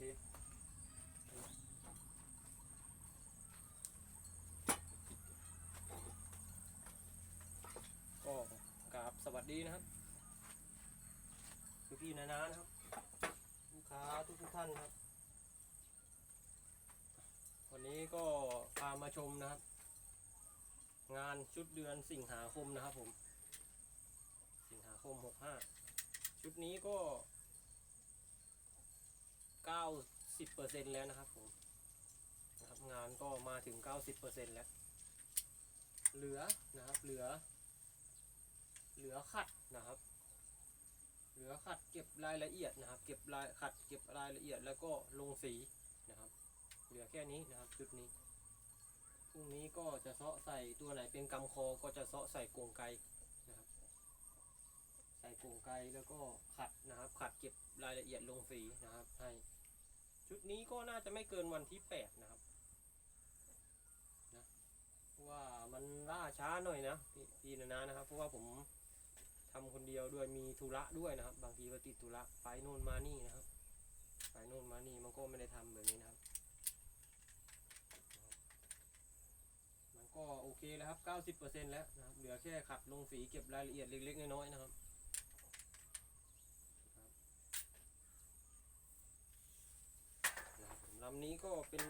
ก็กราบสวัสดีนะครับพี่พี่ๆนานานะครับ ลูกค้าทุกทุกๆท่านครับ วันนี้ก็พามาชมนะครับ งานชุดเดือนสิงหาคมนะครับผม สิงหาคม 65 ชุดนี้ก็ 90%แล้วนะครับผมนะครับงานก็มาถึง 90%แล้ว เหลือนะครับ เหลือ เหลือขัดนะครับ เหลือขัดเก็บรายละเอียดนะครับ เก็บรายขัดเก็บรายละเอียดแล้วก็ลงสีนะครับ เหลือแค่นี้นะครับชุดนี้พรุ่งนี้ก็จะเซาะใส่ตัวไหนเป็นกำคอก็จะเซาะใส่กรงไกนะครับ ใส่กรงไกแล้วก็ขัดนะครับ ขัดเก็บรายละเอียดลงสีนะครับให้ ชุดนี้ก็น่าจะไม่เกินวันที่แปดนะครับนะว่ามันล่าช้าหน่อยนะพี่พี่นานานะครับ เพราะว่าผมทำคนเดียวด้วยมีธุระด้วยนะครับ บางทีก็ติดธุระไปโน่นมานี่นะครับ ไปโน่นมานี่มันก็ไม่ได้ทำแบบนี้นะครับ มันก็โอเคแล้วครับ 90%แล้วนะครับ เหลือแค่ขัดลงสีเก็บรายละเอียดเล็กๆน้อยๆนะครับ ลำนี้ก็เป็น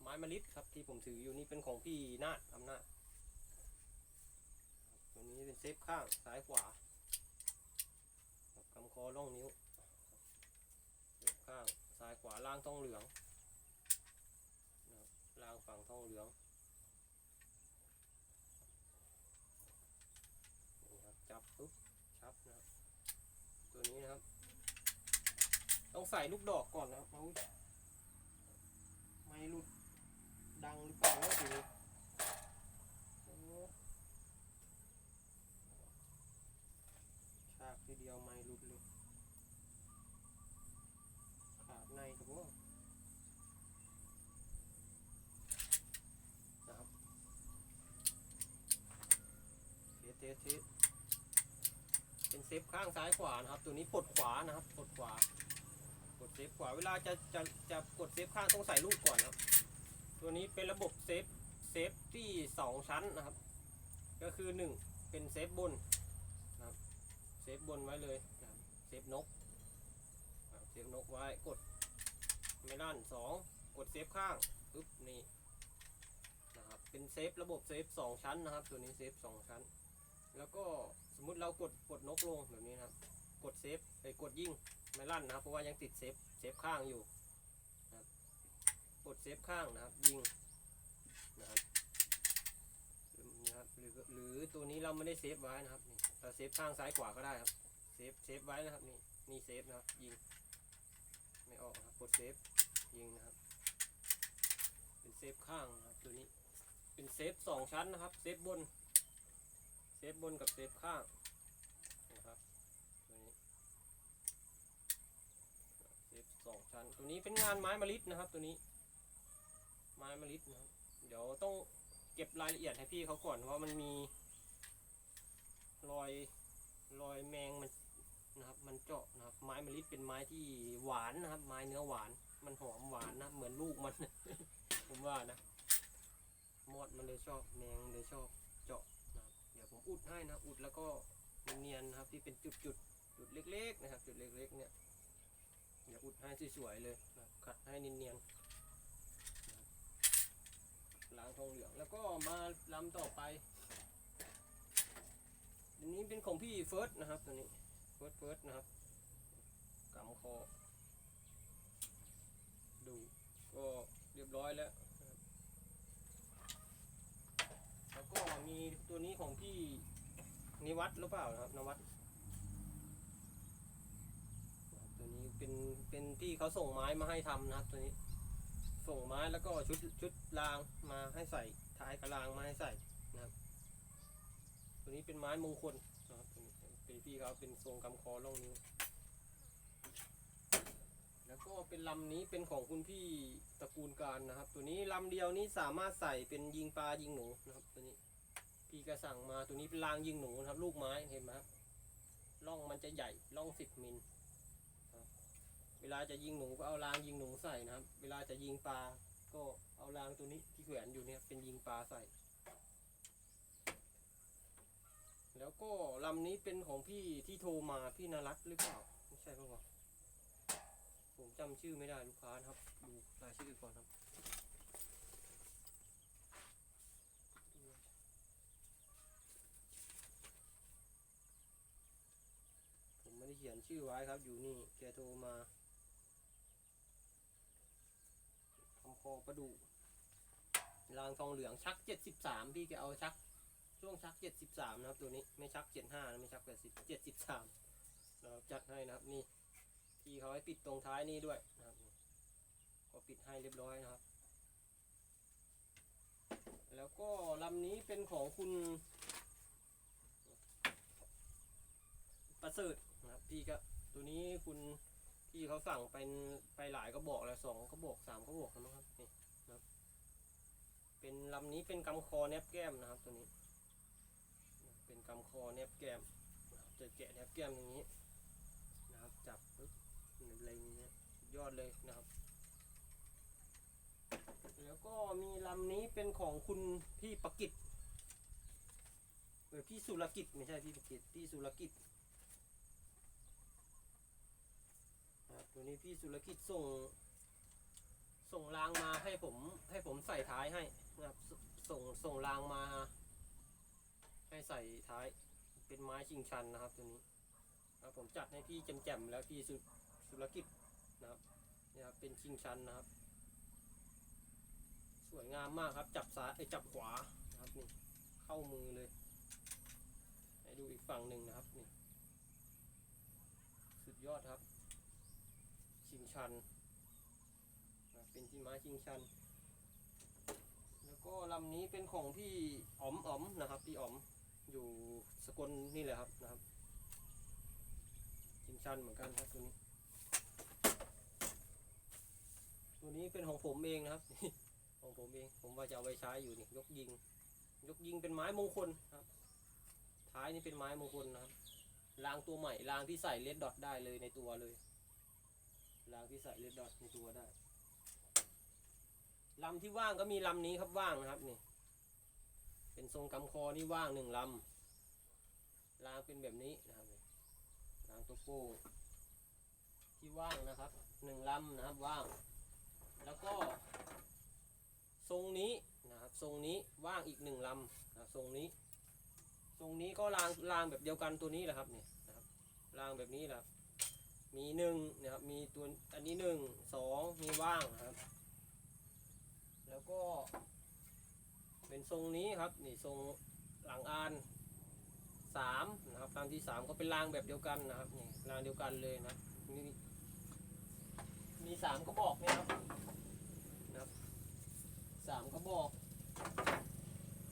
ไม้มะลิดครับที่ผมถืออยู่นี่เป็นของพี่นาดอำนาจตัวนี้เป็นเซฟข้างซ้ายขวาครับกำคอล่องนิ้วเซฟข้างซ้ายขวาล่างทองเหลืองนะครับล่างฝั่งทองเหลืองนี่ครับจับปุ๊บชับนะครับตัวนี้นะครับ ต้องใส่ลูกดอกก่อนนะครับ ไม่หลุดดังหรือเปล่าแล้วทีนี้โอ้ฉากทีเดียวไม่หลุดเลยขาดในครับผมนะครับเทสเทสเทสเป็นเซฟข้างซ้ายขวานะครับ ตัวนี้ปลดขวานะครับปลดขวา ดเซฟขวาเวลาจะจะจะกดเซฟข้างต้องใส่ลูกก่อนนะครับ ตัวนี้เป็นระบบเซฟเซฟที่สองชั้นนะครับ ก็คือหนึ่งเป็นเซฟบนนะครับเซฟบนไว้เลยนะครับเซฟนกเซฟนกไว้กดไม่ลั่นสองกดเซฟข้างปึ๊บนี่นะครับเป็นเซฟระบบเซฟสองชั้นนะครับ ตัวนี้เซฟสองชั้น แล้วก็สมมุติเรากดกดนกลงแบบนี้นะครับ กดเซฟไปกดยิง ไม่ลั่นนะครับ เพราะว่ายังติดเซฟเซฟข้างอยู่นะครับกดเซฟข้างนะครับยิงนะครับนะครับหรือหรือตัวนี้เราไม่ได้เซฟไว้นะครับนี่เราเซฟข้างซ้ายขวาก็ได้ครับเซฟเซฟไว้นะครับนี่นี่เซฟนะครับยิงไม่ออกครับกดเซฟยิงนะครับเป็นเซฟข้างนะครับตัวนี้เป็นเซฟสองชั้นนะครับเซฟบนเซฟบนกับเซฟข้างนะครับตัวนี้เซฟ สองชั้น ตัวนี้เป็นงานไม้มะลิดนะครับ ตัวนี้ ไม้มะลิดนะครับ เดี๋ยวต้องเก็บรายละเอียดให้พี่เขาก่อนว่ามันมี รอยรอยแมงมันนะครับ มันเจาะนะครับ ไม้มะลิดเป็นไม้ที่หวานนะครับ ไม้เนื้อหวาน มันหอมหวานนะ เหมือนลูกมัน ผมว่านะมอดมันเลยชอบแมงเลยชอบเจาะนะเดี๋ยวผมอุดให้นะ อุดแล้วก็เนียนๆนะครับ ที่เป็นจุดๆจุดจุดเล็ก ๆ นะครับ จุดเล็ก ๆ เนี่ย เดี๋ยวอุดให้สวยๆเลยนะขัดให้เนียนๆนะล้างทองเหลืองแล้วก็มาลำต่อไปอันนี้เป็นของพี่เฟิร์สนะครับตัวนี้เฟิร์สเฟิร์สนะครับกำคอดูก็เรียบร้อยแล้ว แล้วก็มีตัวนี้ของพี่นิวัตหรือเปล่านะครับนวัตนะครับตัวนี้ เป็นเป็นที่เขาส่งไม้มาให้ทำนะครับตัวนี้ ส่งไม้แล้วก็ชุดชุดรางมาให้ใส่ท้ายกระรางมาให้ใส่นะครับ ตัวนี้เป็นไม้มงคลนะครับเป็นพี่เขาเป็นทรงกำคอล่องนิ้วแล้วก็เป็นลำนี้เป็นของคุณพี่ตระกูลการนะครับ ตัวนี้ลำเดียวนี้สามารถใส่เป็นยิงปลายิงหนูนะครับตัวนี้พี่ก็สั่งมาตัวนี้เป็นรางยิงหนูนะครับ ลูกไม้เห็นไหมครับร่องมันจะใหญ่ร่องสิบมิล เวลาจะยิงหนูก็เอารางยิงหนูใส่นะครับ เวลาจะยิงปลาก็เอารางตัวนี้ที่แขวนอยู่เนี่ยเป็นยิงปลาใส่ แล้วก็ลำนี้เป็นของพี่ที่โทรมาพี่นรัตหรือเปล่าไม่ใช่ป่าวะผมจำชื่อไม่ได้ลูกค้านะครับ ดูรายชื่อก่อนครับผมไม่ได้เขียนชื่อไว้ครับอยู่นี่แกโทรมา คอประดูรางทองเหลืองชักเจ็ดสิบสามพี่แกเอาชัก ช่วงชักเจ็ดสิบสามนะครับตัวนี้ไม่ชักเจ็ดห้านะไม่ชักแปดสิบเจ็ดสิบสามนะครับจัดให้นะครับนี่พี่เขาให้ปิดตรงท้ายนี่ด้วยนะครับก็ปิดให้เรียบร้อยนะครับ แล้วก็ลำนี้เป็นของคุณ ประเสริฐนะครับพี่ก็ตัวนี้คุณ พี่เขาสั่งเป็นไปหลายกระบอกแล้วสองกระบอกสามกระบอกแล้วมั้งครับ นี่นะครับ เป็นลำนี้เป็นกำคอแนบแก้มนะครับ ตัวนี้ เป็นกำคอแนบแก้มจะแกะแนบแก้มอย่างนี้นะครับ จับปึ๊บอะไรอย่างเงี้ยยอดเลยนะครับ แล้วก็มีลำนี้เป็นของคุณพี่ประกิตเออพี่สุรกิจไม่ใช่พี่ประกิตพี่สุรกิจ นะ ครับตัวนี้พี่สุรกิจส่ง ส่งรางมาให้ผม ให้ผมใส่ท้ายให้นะครับสส่งส่งรางมา ให้ใส่ท้าย เป็นไม้ชิงชันนะครับ ตัวนี้ครับผมจัดให้พี่แจ่มๆแล้วพี่สุสุรกิจนะครับเนี่ยครับเป็นชิงชันนะครับ สวยงามมากครับ จับซ้ายไอ้ยจับขวานะครับนี่เข้ามือเลยให้ดูอีกฝั่งหนึ่งนะครับนี่สุดยอดครับ ชิงชันนะเป็นที่ไม้ชิงชัน แล้วก็ลำนี้เป็นของพี่อ๋อมอ๋อมนะครับ พี่อ๋อมอยู่สกลนี่แหละครับนะครับชิงชันเหมือนกันครับตัวนี้ ตัวนี้เป็นของผมเองนะครับของผมเองผมว่าจะเอาไปใช้อยู่นี่ยกยิง ยกยิงเป็นไม้มงคลครับ ท้ายนี่เป็นไม้มงคลนะครับรางตัวใหม่รางที่ใส่เลดดอทได้เลยในตัวเลย รางที่ใส่เลดดอทในตัวได้ลำที่ว่างก็มีลำนี้ครับว่างนะครับนี่ เป็นทรงกำคอนี่ว่างหนึ่งลำรางเป็นแบบนี้นะครับนี่รางตัวโป้ที่ว่างนะครับหนึ่งลำนะครับว่าง แล้วก็ ทรงนี้นะครับทรงนี้ว่างอีกหนึ่งลำนะครับทรงนี้ ทรงนี้ก็รางรางแบบเดียวกันตัวนี้แหละครับเนี่ยนะครับรางแบบนี้แหละ มีหนึ่งนะครับ มีตัวอันนี้หนึ่งสองมีว่างนะครับ แล้วก็ เป็นทรงนี้ครับ นี่ทรงหลังอานสามนะครับตามที่สามก็เป็นรางแบบเดียวกันนะครับ นี่รางเดียวกันเลยนะมีมีสามกระบอกนี่ยครับนะครับสามกระบอก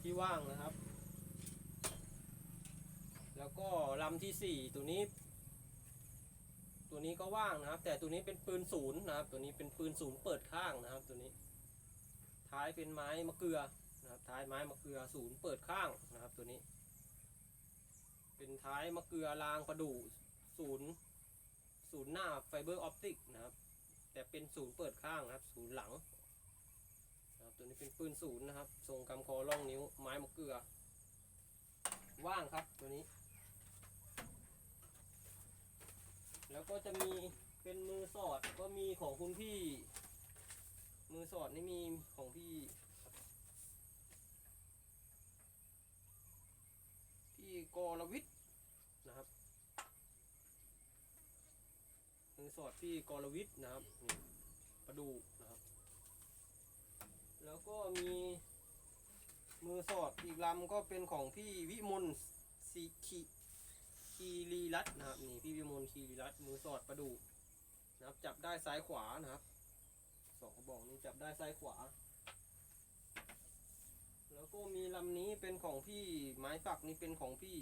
ที่ว่างนะครับ แล้วก็ลำที่สี่ตัวนี้ ตัวนี้ก็ว่างนะครับ แต่ตัวนี้เป็นปืนศูนย์นะครับ ตัวนี้เป็นปืนศูนย์เปิดข้างนะครับ ตัวนี้ ท้ายเป็นไม้มะเกลือนะครับ ท้ายไม้มะเกลือศูนย์เปิดข้างนะครับ ตัวนี้ เป็นท้ายมะเกลือรางประดู่ศูนย์ศูนย์หน้าไฟเบอร์ออปติกนะครับ แต่เป็นศูนย์เปิดข้างนะครับ ศูนย์หลังนะครับตัวนี้เป็นปืนศูนย์นะครับทรงกำคอล่องนิ้วไม้มะเกลือ ว่างครับตัวนี้ แล้วก็จะมีเป็นมือสอดก็มีของคุณพี่ มือสอดนี่มีของพี่ พี่กรวิทย์นะครับ มือสอดพี่กรวิทย์นะครับนี่ประดูนะครับ แล้วก็มีมือสอดอีกลำก็เป็นของพี่วิมลสีขี คีรีรัตน์นะครับนี่พี่วิมลคีรีรัตน์มือสอดประดูนะครับ จับได้ซ้ายขวานะครับสองกระบอกนี้จับได้ซ้ายขวา แล้วก็มีลำนี้เป็นของพี่ไม้ฝักนี่เป็นของพี่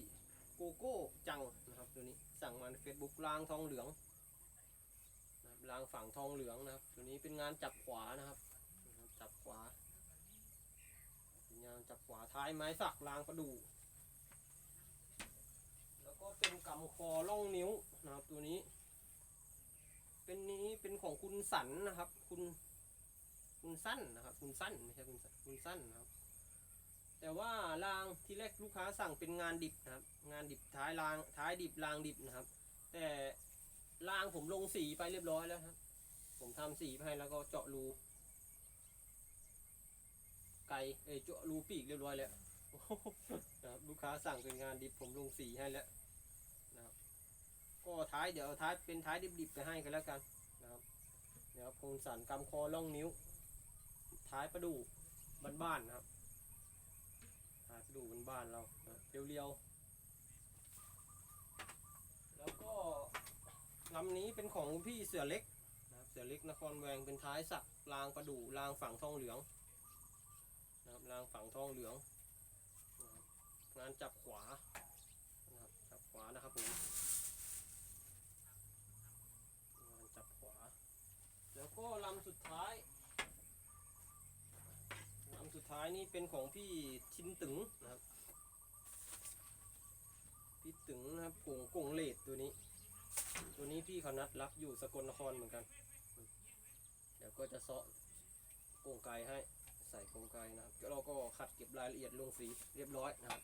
โกโก้จังนะครับตัวนี้สั่งมาในเฟซบุ๊กรางทองเหลืองนะครับรางฝั่งทองเหลืองนะครับ ตัวนี้เป็นงานจับขวานะครับ จับขวาเป็นงานจับขวาท้ายไม้สักรางประดูแล้ว ก็เป็นกำคอล่องนิ้วนะครับตัวนี้ เป็นนี้เป็นของคุณสันนะครับ คุณคุณสั้นนะครับ คุณสั้นไม่ใช่คุณสันคุณสั้นนะครับ แต่ว่ารางที่แรกลูกค้าสั่งเป็นงานดิบนะครับ งานดิบท้ายรางท้ายดิบรางดิบนะครับ แต่รางผมลงสีไปเรียบร้อยแล้วครับ ผมทำสีไปให้แล้วก็เจาะรูไกเอเจาะรูปีกเรียบร้อยแล้วนะครับลูกค้าสั่งเป็นงานดิบผมลงสีให้แล้ว ก็ท้ายเดี๋ยวท้ายเป็นท้ายดิบๆไปให้กันแล้วกันนะครับเดี๋ยวโครงสันกำคอล่องนิ้ว ท้ายประดูบ้านๆนะครับ ท้ายประดูบ้านๆเราเรียวๆแล้วก็ลำนี้เป็นของพี่เสือเล็กนะครับเสือเล็กนครแวงเป็นท้ายสักรางประดูรางฝั่งทองเหลืองนะครับรางฝั่งทองเหลืองงานจับขวานะครับจับขวานะครับผม งานจับขวา แล้ว ก็ลำสุดท้ายลำสุดท้ายนี่เป็นของพี่ชินตึงนะครับพี่ตึงนะครับกงกงเลดตัวนี้ ตัวนี้พี่เขานัดรับอยู่สกลนครเหมือนกัน เดี๋ยวก็จะเซาะกงไกให้ใส่กงไกนะครับแล้วเราก็ขัดเก็บรายละเอียดลงสีเรียบร้อยนะครับ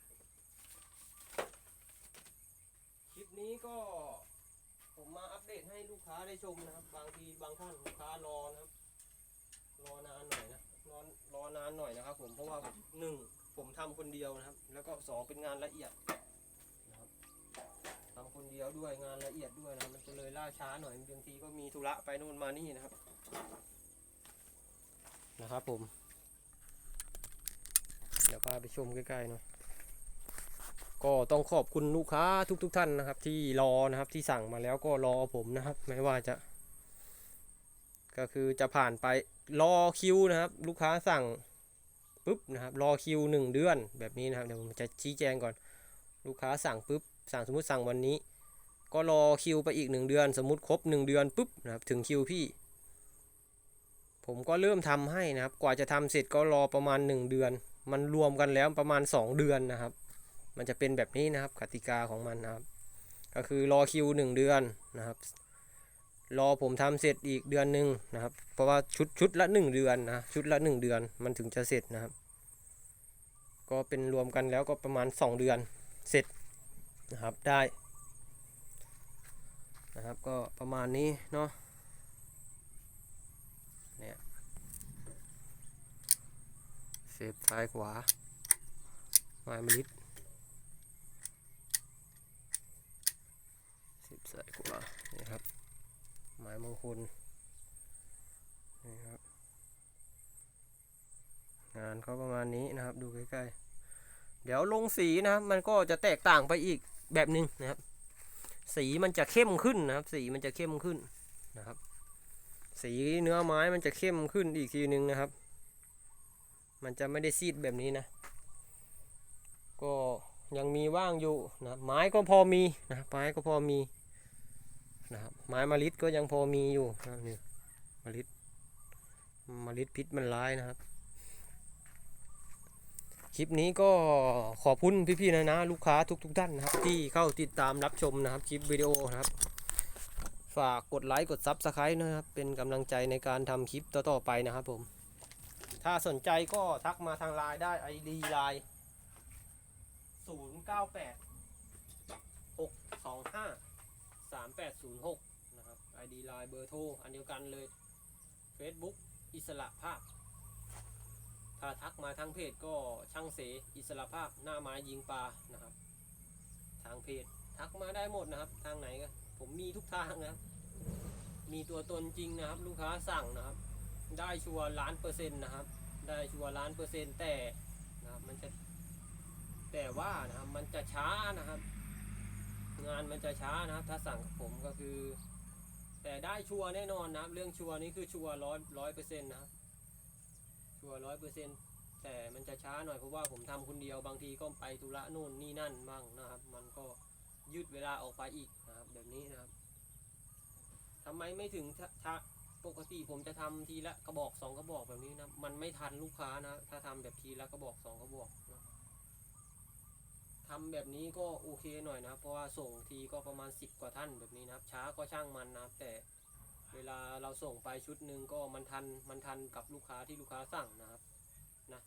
คลิปนี้ก็ ผมมาอัปเดตให้ลูกค้าได้ชมนะครับ บางทีบางท่านลูกค้ารอนะครับ รอนานหน่อยนะรอรอนานหน่อยนะครับ ผมเพราะว่าผมหนึ่งผมทำคนเดียวนะครับ แล้วก็สองเป็นงานละเอียดนะครับทำคนเดียวด้วยงานละเอียดด้วยนะมันจะเลยล่าช้าหน่อยบางทีก็มีธุระไปนู่นมานี่นะครับ นะครับผม เดี๋ยวพาไปชมใกล้ๆหน่อย ก็ต้องขอบคุณลูกค้าทุกๆทท่านนะครับ ที่รอนะครับที่สั่งมาแล้วก็รอผมนะครับ ไม่ว่าจะ ก็คือจะผ่านไปรอคิวนะครับ ลูกค้าสั่งปุ๊บนะครับรอคิวหนึ่งเดือนแบบนี้นะครับเดี๋ยวผมจะชี้แจงก่อน ลูกค้าสั่งปุ๊บสั่งสมมติสั่งวันนี้ ก็รอคิวไปอีกหนึ่งเดือน สมมุติครบหนึ่งเดือนปุ๊บนะครับถึงคิวพี่ ผมก็เริ่มทำให้นะครับ กว่าจะทำเสร็จก็รอประมาณหนึ่งเดือน มันรวมกันแล้วประมาณสองเดือนนะครับ มันจะเป็นแบบนี้นะครับกติกาของมันนะครับ ก็คือรอคิวหนึ่งเดือนนะครับรอผมทำเสร็จอีกเดือนหนึ่งนะครับ เพราะว่าชุดชุดละหนึ่งเดือนนะชุดละหนึ่งเดือนมันถึงจะเสร็จนะครับ ก็เป็นรวมกันแล้วก็ประมาณสองเดือนเสร็จนะครับได้นะครับก็ประมาณนี้เนาะเนี่ยเสียบซ้ายขวาไม้มะลิสิบใส่กว่านี่ครับไม้มงคลนี่ครับ งานเขาประมาณนี้นะครับ ดูใกล้ๆ เดี๋ยวลงสีนะครับ มันก็จะแตกต่างไปอีกแบบหนึ่งนะครับ สีมันจะเข้มขึ้นนะครับ สีมันจะเข้มขึ้นนะครับ สีเนื้อไม้มันจะเข้มขึ้นอีกทีหนึ่งนะครับ มันจะไม่ได้ซีดแบบนี้นะ ก็ยังมีว่างอยู่นะไม้ก็พอมีนะไม้ก็พอมี นะครับ ไม้มะลิดก็ยังพอมีอยู่นะนี่มะลิดมะลิดพิษมันร้ายนะครับ คลิปนี้ก็ขอบคุณพี่ๆนะนะลูกค้าทุกๆท่านนะครับ ที่เข้าติดตามรับชมนะครับคลิปวิดีโอนะครับ ฝากกดไลค์กดซับสไครต์นะครับ เป็นกำลังใจในการทำคลิปต่อๆไปนะครับผม ถ้าสนใจก็ทักมาทางไลน์ได้ ID ไลน์ศูน ย์เก้าแปดหกสามแปดศูนย์หกนะครับ ID ไลน์เบอร์โทร อันเดียวกันเลย Facebook อิสระภาพ ถ้าทักมาทางเพจก็ช่างเสอิสระภาพหน้าไม้ยิงปลานะครับ ทางเพจทักมาได้หมดนะครับ ทางไหนก็ผมมีทุกทางนะครับมีตัวตนจริงนะครับ ลูกค้าสั่งนะครับ ได้ชัวร์ล้านเปอร์เซ็นต์นะครับ ได้ชัวร์ล้านเปอร์เซ็นต์แต่นะครับมันจะแต่ว่านะครับมันจะช้านะครับ งานมันจะช้านะครับ ถ้าสั่งกับผมก็คือ แต่ได้ชัวร์แน่นอนนะครับ เรื่องชัวร์นี้คือชัวร์ร้อยร้อยเปอร์เซ็นต์นะครับชัวร์ร้อยเปอร์เซ็นต์แต่มันจะช้าหน่อยเพราะว่าผมทำคนเดียวบางทีก็ไปธุระนู่นนี่นั่นบ้างนะครับ มันก็ยืดเวลาออกไปอีกนะครับแบบนี้นะครับทำไมไม่ถึงถ้าปกติผมจะทำทีละกระบอกสองกระบอกแบบนี้นะมันไม่ทันลูกค้านะ ถ้าทำแบบทีละกระบอกสองกระบอกนะ ทำแบบนี้ก็โอเคหน่อยนะครับ เพราะว่าส่งทีก็ประมาณ 10 กว่าท่านแบบนี้นะครับ ช้าก็ช่างมันนะครับ แต่เวลาเราส่งไปชุดหนึ่งก็มันทันมันทันกับลูกค้าที่ลูกค้าสั่งนะครับนะ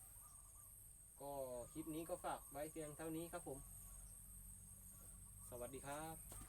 ก็คลิปนี้ก็ฝากไว้เพียงเท่านี้ครับผม สวัสดีครับ